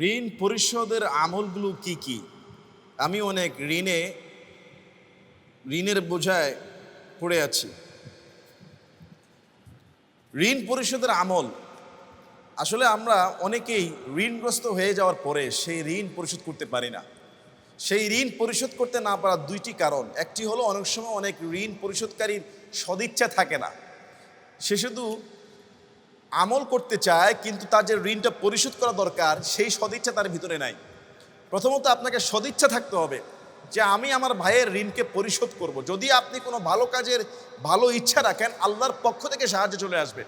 ঋণ পরিশোধের আমলগুলো কি কি? আমি অনেক ঋণে, ঋণের বোঝায় পড়ে আছি। ঋণ পরিশোধের আমল। আসলে আমরা অনেকেই ঋণগ্রস্ত হয়ে যাওয়ার পরে সেই ঋণ পরিশোধ করতে পারি না। সেই ঋণ পরিশোধ করতে না পারার দুইটি কারণ। একটি হলো, অনেক সময় অনেক ঋণ পরিশোধকারীর সদিচ্ছা থাকে না। সে শুধু আমল করতে চায়, কিন্তু তার যে ঋণটা পরিশোধ করা দরকার, সেই সদিচ্ছা তার ভিতরে নাই। প্রথমত আপনাকে সদিচ্ছা থাকতে হবে যে আমি আমার ভাইয়ের ঋণকে পরিশোধ করব। যদি আপনি কোনো ভালো কাজের ভালো ইচ্ছা রাখেন, আল্লাহর পক্ষ থেকে সাহায্য চলে আসবে।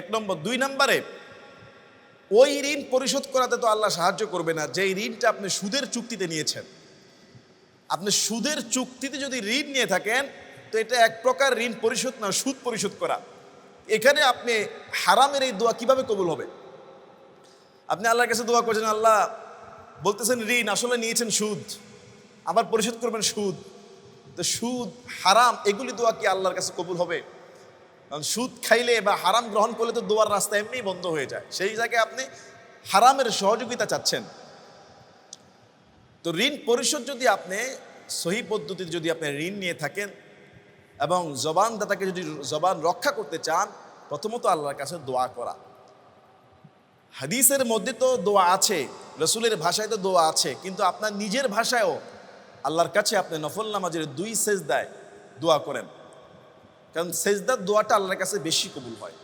এক নম্বর। দুই নম্বরে, ওই ঋণ পরিশোধ করাতে তো আল্লাহ সাহায্য করবে না, যেই ঋণটা আপনি সুদের চুক্তিতে নিয়েছেন। আপনি সুদের চুক্তিতে যদি ঋণ নিয়ে থাকেন, তো এটা এক প্রকার ঋণ পরিশোধ না, সুদ পরিশোধ করা। এখানে আপনি হারামের এই দোয়া কীভাবে কবুল হবে? আপনি আল্লাহর কাছে দোয়া করছেন, আল্লাহ, বলতেছেন ঋণ, আসলে নিয়েছেন সুদ, আবার পরিশোধ করবেন সুদ। তো সুদ, হারাম, এগুলি দোয়া কি আল্লাহর কাছে কবুল হবে? কারণ সুদ খাইলে বা হারাম গ্রহণ করলে তো দোয়ার রাস্তা এমনিই বন্ধ হয়ে যায়। সেই জায়গায় আপনি হারামের সহযোগিতা চাচ্ছেন। তো ঋণ পরিশোধ যদি আপনি, সহি পদ্ধতিতে যদি আপনি ঋণ নিয়ে থাকেন এবং জবানদাতাকে যদি জবান রক্ষা করতে চান, প্রথমত আল্লাহর কাছে দোয়া করা। হাদিসের মধ্যে তো দোয়া আছে, রসুলের ভাষায় তো দোয়া আছে, কিন্তু আপনার নিজের ভাষায়ও আল্লাহর কাছে আপনি নফল নামাজের দুই সেজদায় দোয়া করেন। কারণ সেজদার দোয়াটা আল্লাহর কাছে বেশি কবুল হয়।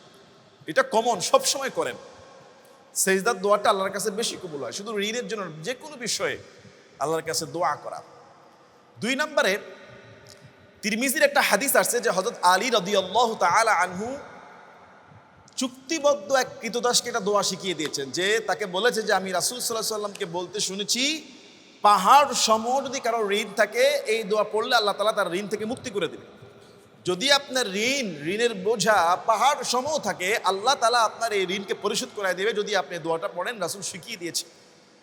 এটা কমন সব সময় করেন। সেজদার দোয়াটা আল্লাহর কাছে বেশি কবুল হয়। শুধু ঋণের জন্য যে কোনো বিষয়ে আল্লাহর কাছে দোয়া করা। দুই নম্বরে তিরমিজির একটা হাদিস আসছে যে হজরত আলী রদি আল্লাহ তালা আনহু চুক্তিবদ্ধ এক কৃতদাসকে একটা দোয়া শিখিয়ে দিয়েছেন যে তাকে বলেছে যে আমি রাসুল সাল্লাহ সাল্লামকে বলতে শুনেছি, পাহাড় সম যদি কারও ঋণ থাকে, এই দোয়া পড়লে আল্লাহ তালা তার ঋণ থেকে মুক্তি করে দেবে যদি আপনার ঋণ, ঋণের বোঝা পাহাড় সম থাকে, আল্লাহ তালা আপনার এই ঋণকে পরিশোধ করায় দেবে যদি আপনি দোয়াটা পড়েন, রাসুল শিখিয়ে দিয়েছে।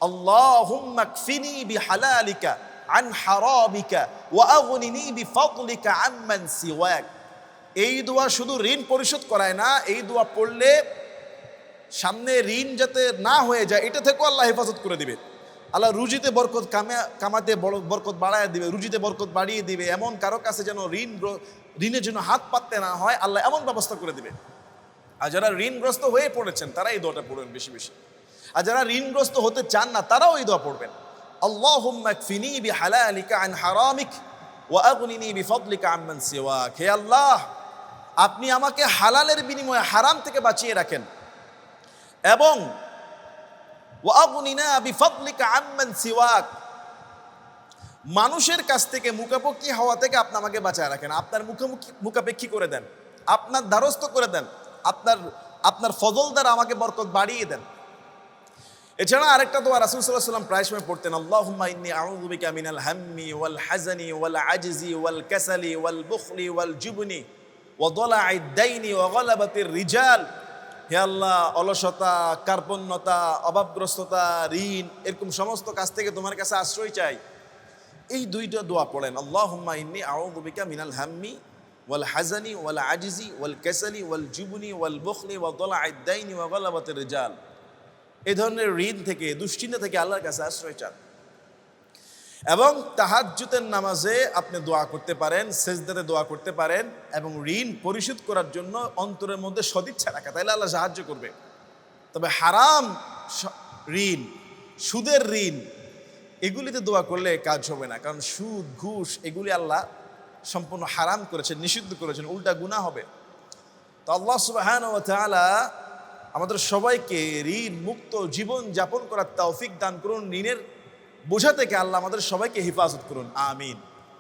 আল্লাহুম্মাকফিনি বিহালালিকা। আন হারামিকা ওয়া আগনিনি বিফাদলিকা আম্মান সিওয়াক। এই দোয়া শুধু ঋণ পরিশোধ করায় না, এই দোয়া পড়লে সামনে ঋণ যাতে না হয়ে যায়, এটা থেকেও আল্লাহ হেফাজত করে দিবে। আল্লাহ রুজিতে বরকত কামে, কামাতে বরকত বাড়ায় দিবে, রুজিতে বরকত বাড়িয়ে দিবে। এমন কারও কাছে যেন ঋণ ঋণের জন্য হাত পাততে না হয়, আল্লাহ এমন ব্যবস্থা করে দিবে। আর যারা ঋণগ্রস্ত হয়ে পড়েছেন তারা এই দোয়াটা পড়বেন বেশি বেশি। আর যারা ঋণগ্রস্ত হতে চান না, তারাও এই দোয়া পড়বেন। কফিনি বিহালালিকা আন হারামিক ওয়া আগনিনি বিফদলিকা আম্মান সিওয়াক হে আল্লাহ আপনি আমাকে হালালের বিনিময়ে হারাম থেকে বাঁচিয়ে রাখেন। এবং ওয়াগুনিনা বিফদলিকা আম্মান সিওয়াক। মানুষের কাছ থেকে মুখাপেক্ষি হওয়া থেকে আপনি আমাকে বাঁচায় রাখেন। আপনার মুখোমুখি মুখাপেক্ষি করে দেন। আপনার দ্বারস্থ করে দেন। আপনার আপনার ফজল দ্বারা আমাকে বরকত বাড়িয়ে দেন। এছাড়া আরেকটা দোয়া রাসূল সাল্লাল্লাহু আলাইহি ওয়াসাল্লাম প্রায় সময় পড়তেন, আল্লাহুম্মা ইন্নী আউযু বিকা মিনাল হাম্মি ওয়াল হাজানি ওয়াল আজজি ওয়াল কাসালি ওয়াল বুখলি ওয়াল জুবনি ওয়া দালা'id দাইনি ওয়া গলাবাতির রিজাল। হে আল্লাহ, অলসতা, কার্পণ্যতা, অভাবগ্রস্ততা, ঋণ, এরকম সমস্ত কাজ থেকে তোমার কাছে আশ্রয় চাই। এই দুইটা দোয়া পড়েন, আল্লাহুম্মা ইন্নী আউযু বিকা মিনাল হাম্মি ওয়াল হাজানি ওয়াল আজজি ওয়াল কাসালি ওয়াল জুবনি ওয়াল বুখলি ওয়া দালা'id দাইনি ওয়া গলাবাতির রিজাল। এই ধরনের ঋণ থেকে, দুশ্চিন্তা থেকে আল্লাহর কাছে আশ্রয় চান। এবং তাহাজ্জুতের নামাজে আপনি দোয়া করতে পারেন, সেজদাতে দোয়া করতে পারেন এবং ঋণ পরিশোধ করার জন্য অন্তরের মধ্যে সদিচ্ছা রাখা তাহলে আল্লাহ সাহায্য করবে। তবে হারাম ঋণ, সুদের ঋণ, এগুলিতে দোয়া করলে কাজ হবে না। কারণ সুদ, ঘুষ, এগুলি আল্লাহ সম্পূর্ণ হারাম করেছেন, নিষিদ্ধ করেছেন, উল্টা গুনাহ হবে। তো আল্লাহ তাআলা আমাদের সবাইকে ঋণ মুক্ত জীবন যাপন করার তৌফিক দান করুন, ঋণের বোঝা থেকে আল্লাহ আমাদের সবাইকে হেফাজত করুন, আমিন।